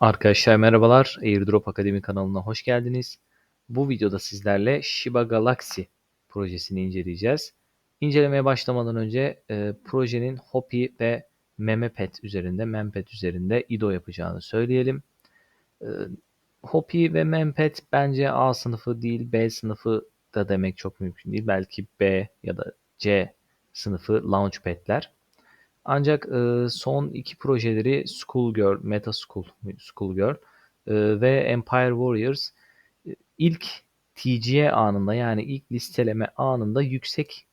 Arkadaşlar merhabalar. Airdrop Akademi kanalına hoş geldiniz. Bu videoda sizlerle Shiba Galaxy projesini inceleyeceğiz. İncelemeye başlamadan önce e, projenin Hopi ve Memepet üzerinde, Mempet üzerinde IDO yapacağını söyleyelim. E, Hopi ve Mempet bence A sınıfı değil B sınıfı da demek çok mümkün değil. Belki B ya da C sınıfı Launchpad'ler. Ancak e, son iki projeleri Schoolgirl, Meta School, Schoolgirl e, ve Empire Warriors e, ilk TGA anında yani ilk listeleme anında yüksek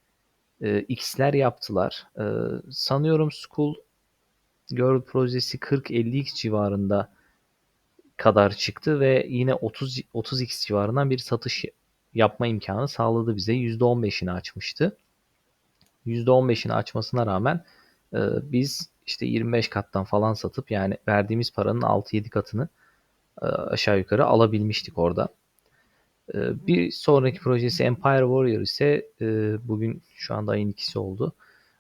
e, X'ler yaptılar. E, sanıyorum School Girl projesi 40-50X civarında kadar çıktı ve yine 30 30X civarından bir satış yapma imkanı sağladı bize. %15'ini açmıştı. %15'ini açmasına rağmen e, biz işte 25 kattan falan satıp yani verdiğimiz paranın 6-7 katını e, aşağı yukarı alabilmiştik orada. E, bir sonraki projesi Empire Warrior ise e, bugün şu anda ayın ikisi oldu.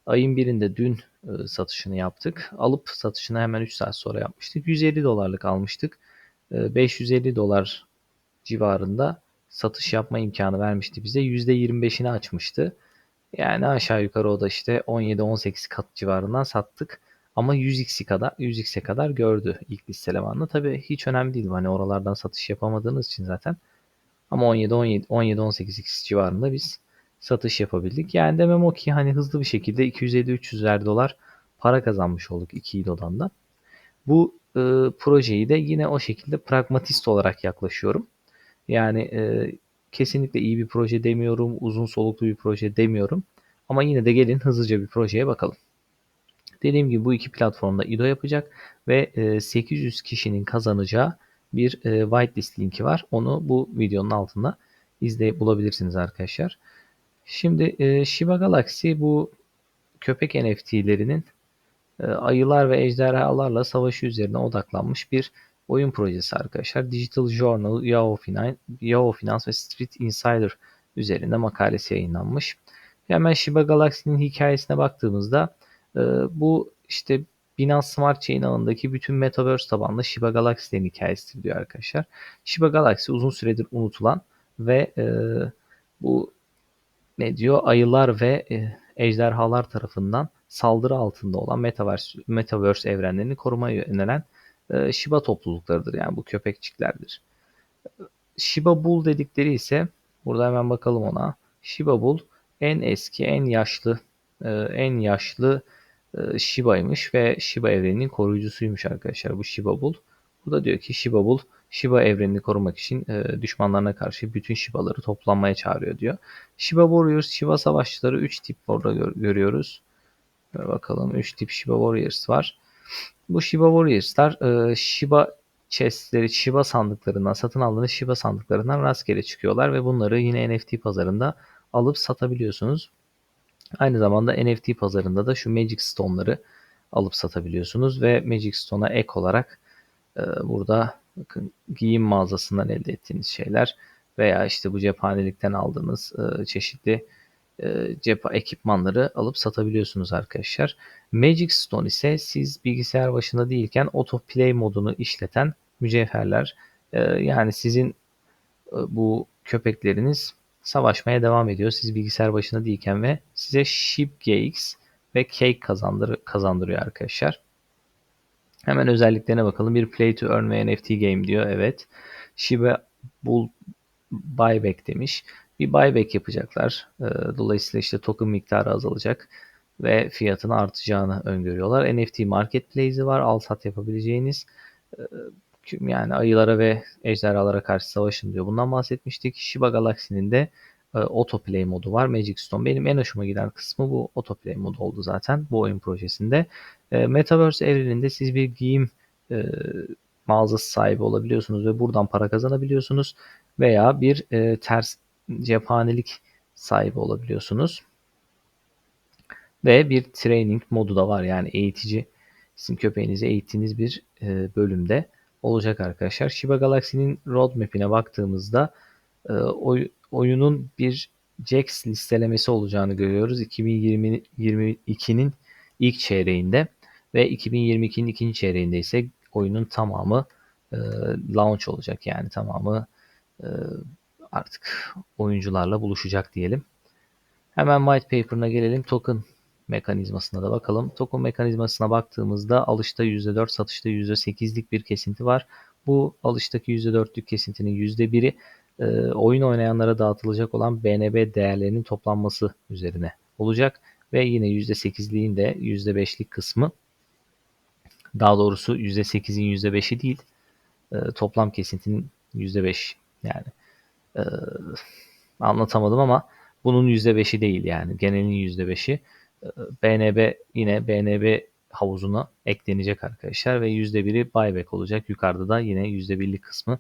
Ayın birinde dün e, satışını yaptık. Alıp satışını hemen 3 saat sonra yapmıştık. 150 dolarlık almıştık. E, 550 dolar civarında satış yapma imkanı vermişti bize. %25'ini açmıştı. Yani aşağı yukarı o da işte 17-18 kat civarından sattık. Ama 100x'i kadar 100x'e kadar gördü ilk listelemanla. Tabi hiç önemli değil. Hani oralardan satış yapamadığınız için zaten. Ama 17 17 17 18x civarında biz satış yapabildik. Yani demem o ki hani hızlı bir şekilde 250-300'er dolar para kazanmış olduk 2 idodan da. Bu e, projeyi de yine o şekilde pragmatist olarak yaklaşıyorum. Yani e, kesinlikle iyi bir proje demiyorum, uzun soluklu bir proje demiyorum. Ama yine de gelin hızlıca bir projeye bakalım. Dediğim gibi bu iki platformda IDO yapacak ve 800 e, kişinin kazanacağı bir e, whitelist linki var. Onu bu videonun altında izleyip bulabilirsiniz arkadaşlar. Şimdi e, Shiba Galaxy bu köpek NFT'lerinin ayılar ve ejderhalarla savaşı üzerine odaklanmış bir oyun projesi arkadaşlar. Digital Journal, Yahoo Finance, Yahoo Finance ve Street Insider üzerinde makalesi yayınlanmış. Hemen Shiba Galaxy'nin hikayesine baktığımızda e, bu işte Binance Smart Chain alanındaki bütün Metaverse tabanlı Shiba Galaxy'lerin hikayesidir diyor arkadaşlar. Shiba Galaxy uzun süredir unutulan ve e, bu ne diyor ayılar ve e, ejderhalar tarafından saldırı altında olan Metaverse, Metaverse evrenlerini korumaya yönelen e, Shiba topluluklarıdır. Yani bu köpekçiklerdir. Shiba Bull dedikleri ise burada hemen bakalım ona. Shiba Bull en eski, en yaşlı, e, en yaşlı e, Shiba'ymış ve Shiba evreninin koruyucusuymuş arkadaşlar bu Shiba Bull. Bu da diyor ki Shiba Bull Shiba evrenini korumak için düşmanlarına karşı bütün Shiba'ları toplanmaya çağırıyor diyor. Shiba Warriors, Shiba savaşçıları 3 tip orada gör görüyoruz. Bakalım 3 tip Shiba Warriors var. Bu Shiba Warriors'lar e, Shiba chestleri, Shiba sandıklarından, satın aldığınız Shiba sandıklarından rastgele çıkıyorlar ve bunları yine NFT pazarında alıp satabiliyorsunuz. Aynı zamanda NFT pazarında da şu Magic Stone'ları alıp satabiliyorsunuz ve Magic Stone'a ek olarak e, burada bakın giyim mağazasından elde ettiğiniz şeyler veya işte bu cephanelikten aldığınız e, çeşitli cephe ekipmanları alıp satabiliyorsunuz arkadaşlar. Magic Stone ise siz bilgisayar başında değilken autoplay modunu işleten mücevherler. E, yani sizin e, bu köpekleriniz savaşmaya devam ediyor. Siz bilgisayar başında değilken ve size Ship GX ve Cake kazandır kazandırıyor arkadaşlar. Hemen özelliklerine bakalım. Bir Play to Earn ve NFT game diyor. Evet. Shiba Bull Buyback demiş bir buyback yapacaklar. Ee, dolayısıyla işte token miktarı azalacak ve fiyatın artacağını öngörüyorlar. NFT marketplace'i var. Al sat yapabileceğiniz. Ee, yani ayılara ve ejderhalara karşı savaşın diyor. Bundan bahsetmiştik. Shiba Galaxy'nin de e, autoplay modu var. Magic Stone. Benim en hoşuma giden kısmı bu autoplay modu oldu zaten bu oyun projesinde. E, Metaverse evreninde siz bir giyim e, mağazası sahibi olabiliyorsunuz ve buradan para kazanabiliyorsunuz veya bir e, ters cephanelik sahibi olabiliyorsunuz. Ve bir training modu da var. Yani eğitici sizin köpeğinizi eğittiğiniz bir e, bölümde olacak arkadaşlar. Shiba Galaxy'nin roadmap'ine baktığımızda e, oy, oyunun bir JAX listelemesi olacağını görüyoruz. 2022'nin ilk çeyreğinde ve 2022'nin ikinci çeyreğinde ise oyunun tamamı e, launch olacak yani tamamı e, artık oyuncularla buluşacak diyelim. Hemen white paper'ına gelelim. Token mekanizmasına da bakalım. Token mekanizmasına baktığımızda alışta %4, satışta %8'lik bir kesinti var. Bu alıştaki %4'lük kesintinin %1'i e, oyun oynayanlara dağıtılacak olan BNB değerlerinin toplanması üzerine olacak. Ve yine %8'liğin de %5'lik kısmı daha doğrusu %8'in %5'i değil e, toplam kesintinin %5 yani e, anlatamadım ama bunun %5'i değil yani genelin %5'i e, BNB yine BNB havuzuna eklenecek arkadaşlar ve %1'i buyback olacak. Yukarıda da yine %1'lik kısmı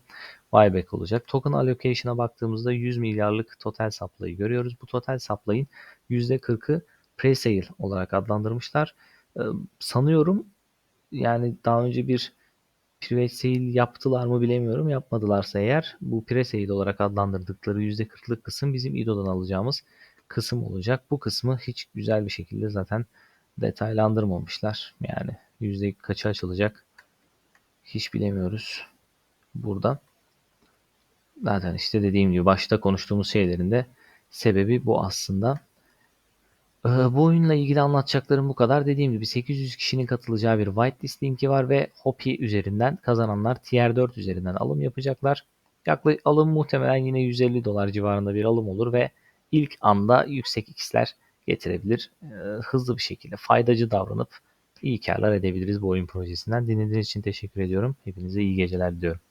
buyback olacak. Token allocation'a baktığımızda 100 milyarlık total supply'ı görüyoruz. Bu total supply'ın %40'ı pre-sale olarak adlandırmışlar. Ee, sanıyorum yani daha önce bir private sale yaptılar mı bilemiyorum. Yapmadılarsa eğer bu pre-sale olarak adlandırdıkları %40'lık kısım bizim IDO'dan alacağımız kısım olacak. Bu kısmı hiç güzel bir şekilde zaten detaylandırmamışlar. Yani yüzde kaçı açılacak hiç bilemiyoruz burada. Zaten işte dediğim gibi başta konuştuğumuz şeylerin de sebebi bu aslında. Ee, bu oyunla ilgili anlatacaklarım bu kadar. Dediğim gibi 800 kişinin katılacağı bir whitelist linki var ve Hopi üzerinden kazananlar Tier 4 üzerinden alım yapacaklar. Yaklaşık alım muhtemelen yine 150 dolar civarında bir alım olur ve ilk anda yüksek x'ler getirebilir. Ee, hızlı bir şekilde faydacı davranıp iyi karlar edebiliriz bu oyun projesinden. Dinlediğiniz için teşekkür ediyorum. Hepinize iyi geceler diliyorum.